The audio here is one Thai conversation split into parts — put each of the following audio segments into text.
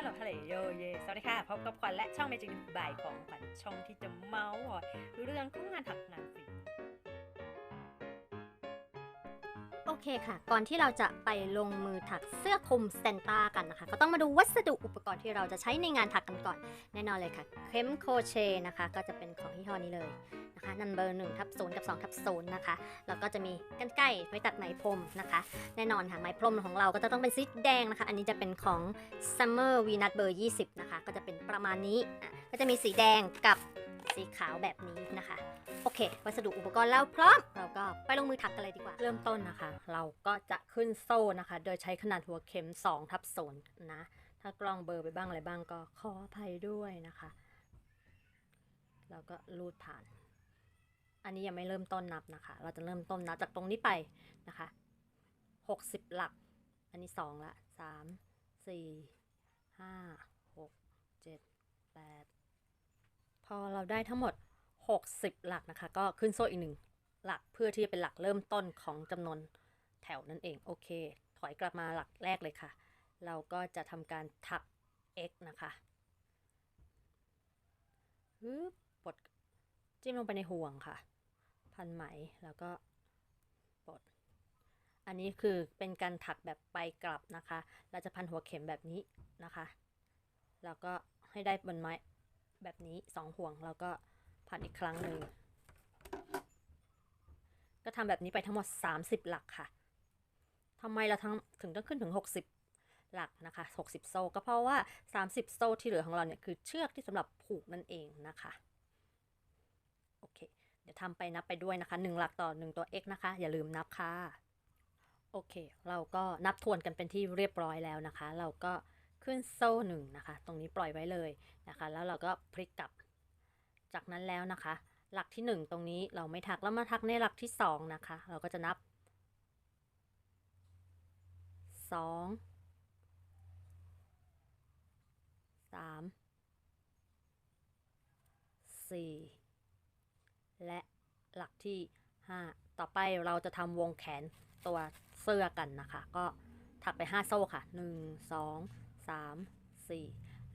ฮัลโหลฮัลโหลโยเยสวัสดีค่ะ พบกับขวัญและช่องเมจิกบายของขวัญช่องที่จะเมาส์เรื่องของงานถักงานฝี เคค่ะ ก่อนที่เราจะไปลงมือถักเสื้อคลุมสแตนต้ากันนะคะ ก็ต้องมาดูวัสดุอุปกรณ์ที่เราจะใช้ในงานถักกันก่อน แน่นอนเลยค่ะเคมโคเชนะคะ ก็จะเป็นของยี่ห้อนี้เลยนะคะนันเบอร์หนึ่งทับศูนย์กับ2ทับศูนย์นะคะ แล้วก็จะมีกันไก่ไว้ตัดไหมพรมนะคะ แน่นอนค่ะไหมพรมของเราก็จะต้องเป็นสีแดงนะคะ อันนี้จะเป็นของ Summer v n u t เบอร์20 นะคะ ก็จะเป็นประมาณนี้ ก็จะมีสีแดงกับ สีขาวแบบนี้นะคะ โอเค วัสดุอุปกรณ์แล้วพร้อม เราก็ไปลงมือถักกันเลยดีกว่า เริ่มต้นนะคะ เราก็จะขึ้นโซ่นะคะ โดยใช้ขนาดหัวเข็ม2ทับโซนนะ ถ้ากลองเบอร์ไปบ้างอะไรบ้างก็ขออภัยด้วยนะคะ แล้วก็ลูดผ่าน อันนี้ยังไม่เริ่มต้นนับนะคะ เราจะเริ่มต้นนับจากตรงนี้ไปนะคะ 60 หลัก อันนี้ 2 ละ 3 4 5 6 7 8 อเราได้ทั้งหมด 60 หลักนะคะ ก็ขึ้นโซ่อีกหนึ่งหลักเพื่อที่จะเป็นหลักเริ่มต้นของจำนวนแถวนั่นเอง โอเค ถอยกลับมาหลักแรกเลยค่ะ เราก็จะทำการถัก x นะคะฮึบปลดจิ้มลงไปในห่วงค่ะ พันไหมแล้วก็ปลด อันนี้คือเป็นการถักแบบไปกลับนะคะ เราจะพันหัวเข็มแบบนี้นะคะ แล้วก็ให้ได้บนไม้ แบบนี้สองห่วงแล้วก็พันอีกครั้งหนึ่ง ก็ทำแบบนี้ไปทั้งหมด 30 หลักค่ะทำไมเราทั้งถึงต้องขึ้นถึง 60 หลักนะคะ 60 โซ่ก็เพราะว่า 30 โซ่ที่เหลือของเราเนี่ยคือเชือกที่สำหรับผูกนั่นเองนะคะโอเค เดี๋ยวทำไปนับไปด้วยนะคะ 1 หลักต่อ 1 ตัว x นะคะ อย่าลืมนับค่ะโอเค เราก็นับทวนกันเป็นที่เรียบร้อยแล้วนะคะ เราก็ ขึ้นโซ่หนึ่งนะคะ ตรงนี้ปล่อยไว้เลยนะคะ แล้วเราก็พลิกกลับ จากนั้นแล้วนะคะ หลักที่หนึ่งตรงนี้เราไม่ทักแล้วมาทักในหลักที่สองนะคะ เราก็จะนับสองสามสี่และหลักที่ห้าต่อไปเราจะทำวงแขนตัวเสื้อกันนะคะ ก็ถักไปห้าโซ่ค่ะหนึ่ งสามสี่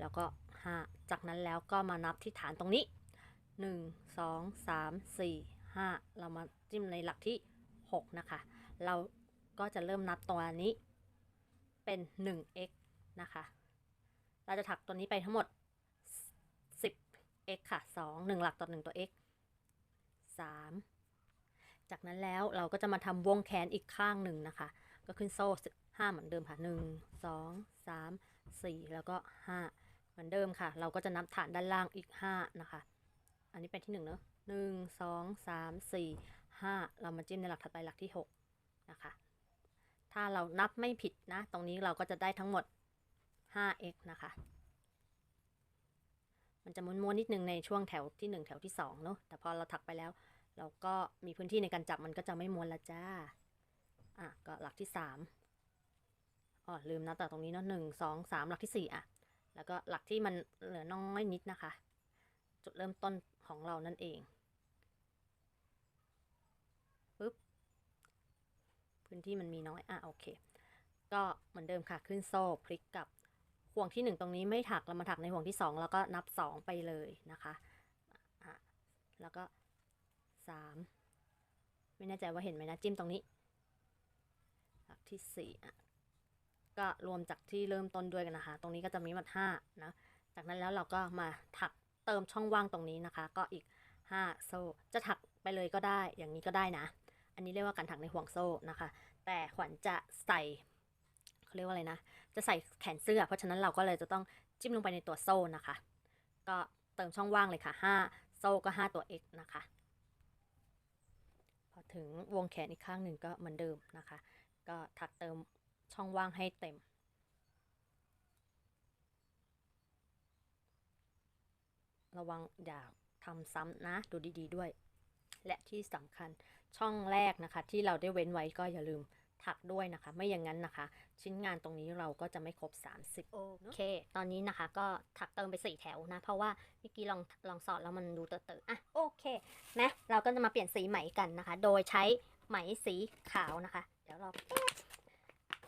แล้วก็ห้าจากนั้นแล้วก็มานับที่ฐานตรงนี้หนึ่งสองสามสี่ห้าเรามาจิ้มในหลักที่หกนะคะ เราก็จะเริ่มนับตัวนี้เป็น 1x นะคะ เราจะถักตัวนี้ไปทั้งหมด 10x ค่ะ 2 1 หลักต่อ 1 ตัว x 3 จากนั้นแล้วเราก็จะมาทำวงแขนอีกข้างหนึ่งนะคะ ก็ขึ้นโซ่5เหมือนเดิมค่ะ 1 2 3 4 แล้วก็ 5 เหมือนเดิมค่ะ เราก็จะนับฐานด้านล่างอีก 5 นะคะ อันนี้เป็นที่หนึ่งเนอะหนึ่งสองสามสี่ห้าเรามาจิ้มในหลักถัดไปหลักที่หกนะคะ ถ้าเรานับไม่ผิดนะ ตรงนี้เราก็จะได้ทั้งหมด 5x นะคะ มันจะม้วนๆนิดนึงในช่วงแถวที่ 1 แถวที่2เนอะแต่พอเราถักไปแล้ว เราก็มีพื้นที่ในการจับมันก็จะไม่ม้วนละจ้า อะ ก็หลักที่ 3 อ๋อลืมนะแต่ตรงนี้เนาะหนึ่งสองสามหลักที่4อะ แล้วก็หลักที่มันเหลือน้อยนิดนะคะ จุดเริ่มต้นของเรานั่นเองปึ๊บพื้นที่มันมีน้อย อะ โอเค ก็เหมือนเดิมค่ะ ขึ้นโซ่พลิกกับห่วงที่ 1 ตรงนี้ไม่ถักเรามาถักในห่วงที่ 2 แล้วก็นับ 2 ไปเลยนะคะอะแล้วก็ 3 ไม่แน่ใจว่าเห็นไหมนะ จิ้มตรงนี้ หลักที่4อะ ก็รวมจากที่เริ่มต้นด้วยกันนะคะ ตรงนี้ก็จะมีหมด5นะ จากนั้นแล้วเราก็มาถักเติมช่องว่างตรงนี้นะคะ ก็อีก 5 โซ่ จะถักไปเลยก็ได้ อย่างนี้ก็ได้นะ อันนี้เรียกว่าการถักในห่วงโซ่นะคะ แต่ขวัญจะใส่เขาเรียกว่าอะไรนะ จะใส่แขนเสื้อ เพราะฉะนั้นเราก็เลยจะต้องจิ้มลงไปในตัวโซ่นะคะ ก็เติมช่องว่างเลยค่ะ 5 โซ่ก็ 5 ตัว x นะคะ พอถึงวงแขนอีกข้างหนึ่งก็เหมือนเดิมนะคะ ก็ถักเติม ช่องว่างให้เต็ม ระวังอย่าทำซ้ำนะ ดูดีๆด้วย และที่สำคัญช่องแรกนะคะ ที่เราได้เว้นไว้ก็อย่าลืมถักด้วยนะคะ ไม่อย่างนั้นนะคะ ชิ้นงานตรงนี้เราก็จะไม่ครบ 30 โอเค ตอนนี้นะคะก็ถักเติมไปสี่แถวนะ เพราะว่าเมื่อกี้ลองลองสอดแล้วมันดูเตอะๆอะโอเคนะเราก็จะมาเปลี่ยนสีไหมกันนะคะ โดยใช้ไหมสีขาวนะคะ เดี๋ยวเรา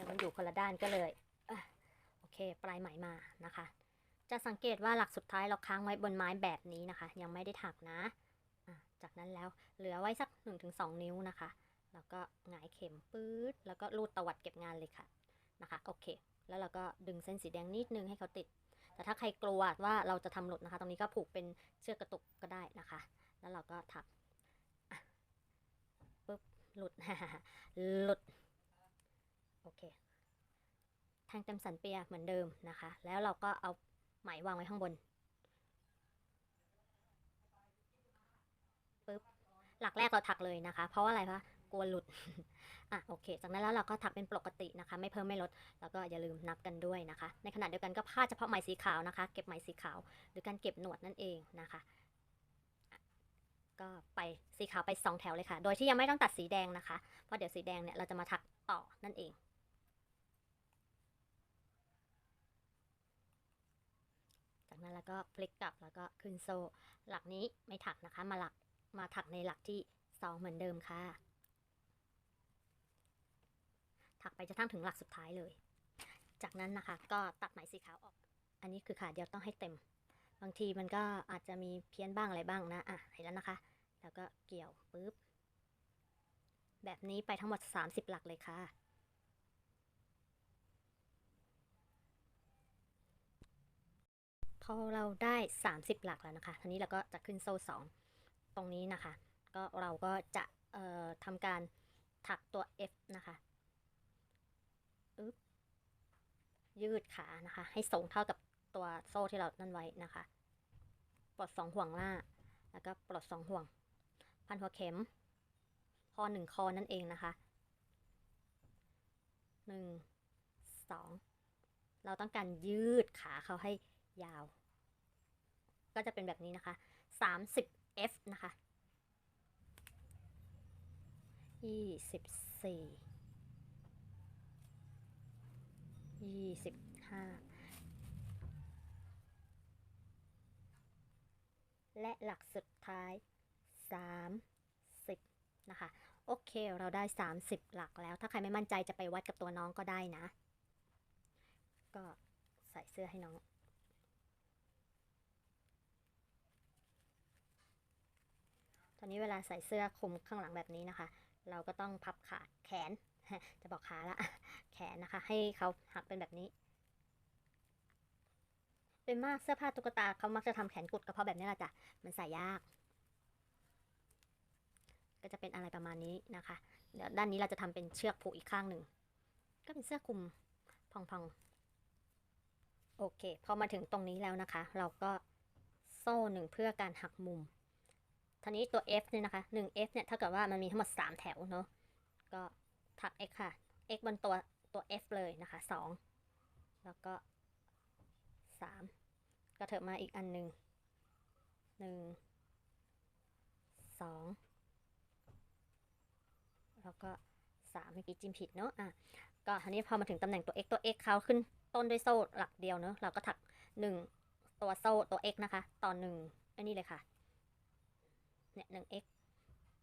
แต่มันอยู่คนละด้านก็เลยโอเค ปลายไหมมานะคะ จะสังเกตว่าหลักสุดท้ายเราค้างไว้บนไม้แบบนี้นะคะ ยังไม่ได้ถักนะจากนั้นแล้วเหลือไว้สัก 1-2 นิ้วนะคะ แล้วก็หงายเข็มปื๊ดแล้วก็รูดตวัดเก็บงานเลยค่ะนะคะโอเค แล้วเราก็ดึงเส้นสีแดงนิดนึงให้เขาติด แต่ถ้าใครกลัวว่าเราจะทำหลุดนะคะ ตรงนี้ก็ผูกเป็นเชือกกระตุกก็ได้นะคะ แล้วเราก็ถักปุ๊บหลุดหลุด เคแทงเต็มสันเปียเหมือนเดิมนะคะ แล้วเราก็เอาไหมวางไว้ข้างบนปุ๊บหลักแรกเราถักเลยนะคะ เพราะว่าอะไรคะกลัวหลุด อะโอเค จากนั้นแล้วเราก็ถักเป็นปกตินะคะ ไม่เพิ่มไม่ลด แล้วก็อย่าลืมนับกันด้วยนะคะ ในขณะเดียวกันก็พาเฉพาะไหมสีขาวนะคะ เก็บไหมสีขาว หรือการเก็บหนวดนั่นเองนะคะอะก็ไปสีขาวไปสองแถวเลยค่ะ โดยที่ยังไม่ต้องตัดสีแดงนะคะ เพราะเดี๋ยวสีแดงเนี่ยเราจะมาถักต่อนั่นเอง จาก นั้นแล้วก็พลิกกลับแล้วก็ขึ้นโซ่ หลักนี้ไม่ถักนะคะ มาหลักมาถักในหลักที่สองเหมือนเดิมค่ะ ถักไปจะทั้งถึงหลักสุดท้ายเลย จากนั้นนะคะก็ตัดไหมสีขาวออก อันนี้คือขาเดียวต้องให้เต็ม บางทีมันก็อาจจะมีเพี้ยนบ้างอะไรบ้างนะอะเห็นแล้วนะคะ แล้วก็เกี่ยวปุ๊บแบบนี้ไปทั้งหมด 30 หลักเลยค่ะ อเราได้ 30 หลักแล้วนะคะทีนี้เราก็จะขึ้นโซ่ 2 ตรงนี้นะคะ ก็เราก็จะเอ่อทำการถักตัว F นะคะอึ๊บยืดขานะคะ ให้ส่งเท่ากับตัวโซ่ที่เรานั่นไว้นะคะ ปลดสองห่วงหน้าแล้วก็ปลดสองห่วง พันหัวเข็ม คอหนึ่งคอนั่นเองนะคะหนึ่งสองเราต้องการยืดขาเขาให้ยาว ก็จะเป็นแบบนี้นะคะสามสิบ F นะคะยี่สิบสี่ยี่สิบห้าและหลักสุดท้าย30นะคะ โอเค เราได้30หลักแล้ว ถ้าใครไม่มั่นใจจะไปวัดกับตัวน้องก็ได้นะ ก็ใส่เสื้อให้น้อง ตอนนี้เวลาใส่เสื้อคลุมข้างหลังแบบนี้นะคะ เราก็ต้องพับขาแขน จะบอกขาละ แขนนะคะ ให้เขาหักเป็นแบบนี้ เป็นมากเสื้อผ้าตุ๊กตาเขามักจะทำแขนกุดก็เพาะแบบนี้แหละจ้ะ มันใส่ยาก ก็จะเป็นอะไรประมาณนี้นะคะ เดี๋ยวด้านนี้เราจะทำเป็นเชือกผูกอีกข้างหนึ่ง ก็เป็นเสื้อคลุมพองๆ โอเค พอมาถึงตรงนี้แล้วนะคะ เราก็โซ่หนึ่งเพื่อการหักมุม ทีนี้ตัว F เนี่ยนะคะ 1 F เนี่ยถ้าเกิดว่ามันมีทั้งหมด 3 แถวเนาะ ก็ถัก x ค่ะ x บนตัวตัว F เลยนะคะ 2 แล้วก็ 3 ก็เถิบมาอีกอันหนึ่งหนึ่งสองแล้วก็สามเมื่อกี้จิ้มผิดเนอะอะ ก็ทีนี้พอมาถึงตำแหน่งตัว x ตัว x เขาขึ้นต้นด้วยโซ่หลักเดียวเนอะเราก็ถักหนึ่งตัวโซ่ตัว x นะคะ ต่อหนึ่งอันนี้เลยค่ะ เนี่ยหนึ่ง x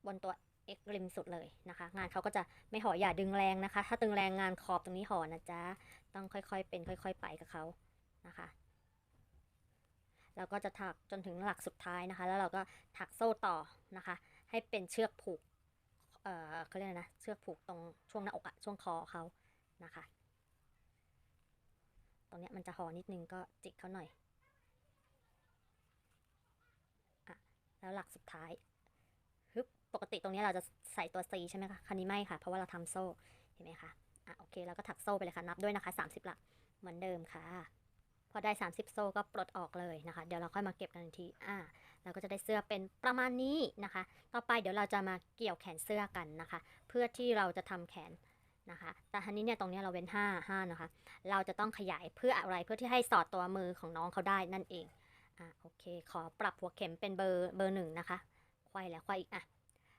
บนตัว x ริมสุดเลยนะคะ งานเขาก็จะไม่ห่ออย่าดึงแรงนะคะ ถ้าตึงแรงงานขอบตรงนี้ห่อนะจ๊ะ ต้องค่อยๆเป็น ค่อย ๆ ไปกับเขานะคะเราก็จะถักจนถึงหลักสุดท้ายนะคะ แล้วเราก็ถักโซ่ต่อนะคะ ให้เป็นเชือกผูก เอ่อเขาเรียกนะเชือกผูกตรงช่วงหน้าอกอะช่วงคอเขานะคะ ตรงเนี้ยมันจะห่อนิดนึงก็จิกเขาหน่อยอะ แล้วหลักสุดท้ายฮึบปกติตรงนี้เราจะใส่ตัว C ใช่ไหมคะคันนี้ไม่ค่ะ เพราะว่าเราทำโซ่เห็นไหมคะอะโอเคแล้วก็ถักโซ่ไปเลยค่ะนับด้วยนะคะ 30 หลักเหมือนเดิมค่ะ พอได้ 30 โซ่ก็ปลดออกเลยนะคะ เดี๋ยวเราค่อยมาเก็บกันอีกทีอ่าเราก็จะได้เสื้อเป็นประมาณนี้นะคะ ต่อไปเดี๋ยวเราจะมาเกี่ยวแขนเสื้อกันนะคะ เพื่อที่เราจะทำแขนนะคะ แต่ทีนี้เนี่ยตรงนี้เราเว้น 5 5 นะคะ เราจะต้องขยายเพื่ออะไรเพื่อที่ให้สอดตัวมือของน้องเขาได้นั่นเอง อ่าโอเค ขอปรับหัวเข็มเป็นเบอร์เบอร์หนึ่งนะคะควายแล้วควายอีกอะ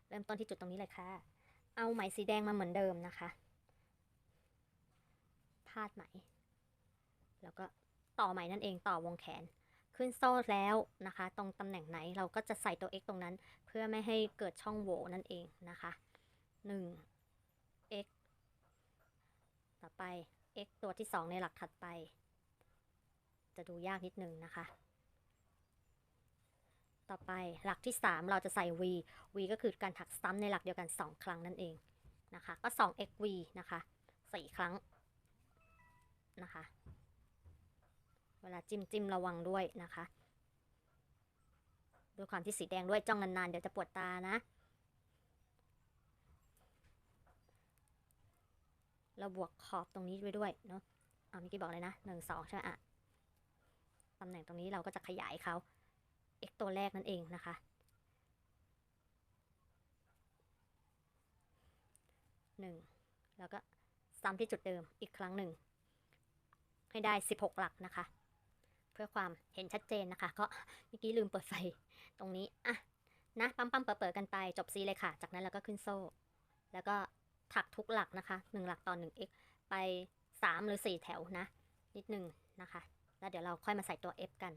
เริ่มต้นที่จุดตรงนี้เลยค่ะ เอาไหมสีแดงมาเหมือนเดิมนะคะพาดไหม แล้วก็ต่อไหมนั่นเองต่อวงแขน ขึ้นโซ่แล้วนะคะ ตรงตำแหน่งไหนเราก็จะใส่ตัว x ตรงนั้น เพื่อไม่ให้เกิดช่องโหว่นั่นเองนะคะ1 x ต่อไป x ตัวที่ 2 ในหลักถัดไป จะดูยากนิดนึงนะคะ ต่อไปหลักที่ 3 เราจะใส่ v v ก็คือการถักซ้ำในหลักเดียวกัน 2 ครั้งนั่นเองนะคะ ก็ 2 xv นะคะ4ครั้งนะคะ เวลาจิ้มจิ้มระวังด้วยนะคะด้วยความที่สีแดงด้วยจ้องนานๆ เดี๋ยวจะปวดตานะ เราบวกขอบตรงนี้ไปด้วยเนาะอ่าเมื่อกี้บอกเลยนะหนึ่งสองใช่ไหมอะตำแหน่งตรงนี้เราก็จะขยายเขา x ตัวแรกนั่นเองนะคะหนึ่งแล้วก็ซ้ำที่จุดเดิมอีกครั้งหนึ่ง ให้ได้ 16 หลักนะคะ เพื่อความเห็นชัดเจนนะคะ ก็เมื่อกี้ลืมเปิดไฟตรงนี้ อะ นะปั๊มปั๊มเปิดเปิดกันไปจบซีเลยค่ะ จากนั้นเราก็ขึ้นโซ่ แล้วก็ถักทุกหลักนะคะ 1 หลักต่อ 1x ไป 3 หรือ 4 แถวนะ นิดนึงนะคะ แล้วเดี๋ยวเราค่อยมาใส่ตัว f กัน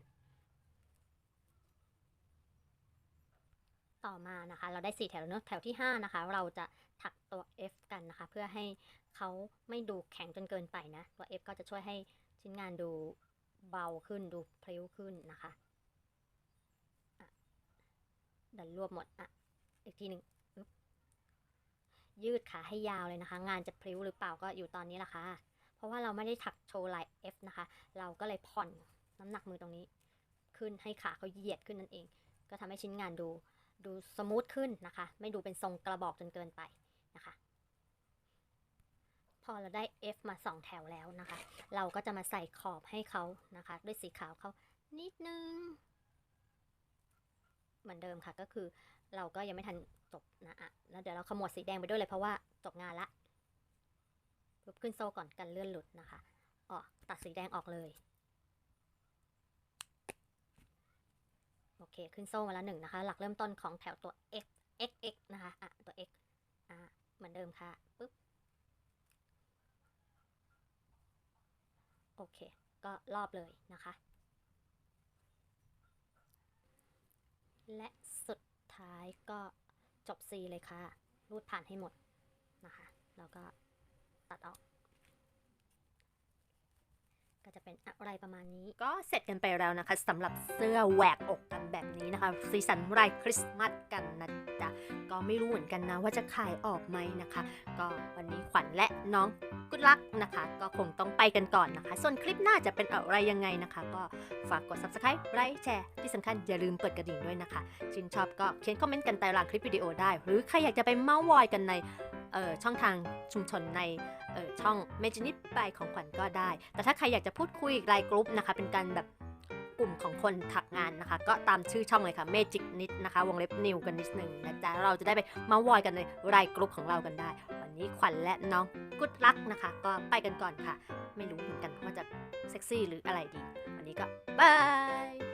ต่อมานะคะ เราได้ 4 แถวเนอะแถวที่ 5 นะคะ เราจะถักตัว F กันนะคะ เพื่อให้เขาไม่ดูแข็งจนเกินไปนะ ตัว F ก็จะช่วยให้ชิ้นงานดูเบาขึ้นดูพริ้วขึ้นนะคะอะดันรวบหมดอะอีกทีหนึ่งยืดขาให้ยาวเลยนะคะ งานจะพริ้วหรือเปล่าก็อยู่ตอนนี้ละค่ะ เพราะว่าเราไม่ได้ถักโชว์ลาย F นะคะ เราก็เลยผ่อนน้ำหนักมือตรงนี้ ขึ้นให้ขาเขาเหยียดขึ้นนั่นเอง ก็ทำให้ชิ้นงานดู ดูสมูทขึ้นนะคะ ไม่ดูเป็นทรงกระบอกจนเกินไปนะคะ พอเราได้ F มา 2 แถวแล้วนะคะ เราก็จะมาใส่ขอบให้เขานะคะ ด้วยสีขาวเขานิดนึง เหมือนเดิมค่ะก็คือเราก็ยังไม่ทันจบนะอะแล้วเดี๋ยวเราขมวดสีแดงไปด้วยเลยเพราะว่าจบงานละปุ๊บขึ้นโซ่ก่อนกันเลื่อนหลุดนะคะออกตัดสีแดงออกเลย โอเค ขึ้นโซ่มาแล้วหนึ่งนะคะ หลักเริ่มต้นของแถวตัว x x x นะคะอะตัว x อะเหมือนเดิมค่ะปึ๊บโอเค ก็รอบเลยนะคะ และสุดท้ายก็จบ C เลยค่ะ รูดผ่านให้หมดนะคะ แล้วก็ตัดออก ก็จะเป็นอะไรประมาณนี้ ก็เสร็จกันไปแล้วนะคะสำหรับเสื้อแหวกอกกันแบบนี้นะคะสีสันไรคริสต์มาสกันนะจ๊ะก็ไม่รู้เหมือนกันนะว่าจะขายออกไหมนะคะ ก็วันนี้ขวัญและน้องกุดลักนะคะ ก็คงต้องไปกันก่อนนะคะ ส่วนคลิปหน้าจะเป็นอะไรยังไงนะคะ ก็ฝากกด subscribe ไลค์แชร์ที่สำคัญอย่าลืมเปิดกระดิ่งด้วยนะคะชื่นชอบก็เขียนคอมเมนต์กันใต้ล่างคลิปวิดีโอได้ หรือใครอยากจะไปเมาส์วอยกันใน ช่องทางชุมชนในช่องเมจินิตบายของขวัญก็ได้ แต่ถ้าใครอยากจะพูดคุยรายกลุ่มนะคะเป็นการแบบกลุ่มของคนถักงานนะคะ ก็ตามชื่อช่องเลยค่ะ Magic Knit นะคะ วงเล็บนิวกันนิดนึงนะจ๊ะเราจะได้ไปมาวอยกันในรายกลุ่มของเรากันได้ วันนี้ขวัญและน้องกุดลักนะคะ ก็ไปกันก่อนค่ะ ไม่รู้เหมือนกันว่าจะเซ็กซี่หรืออะไรดี วันนี้ก็บาย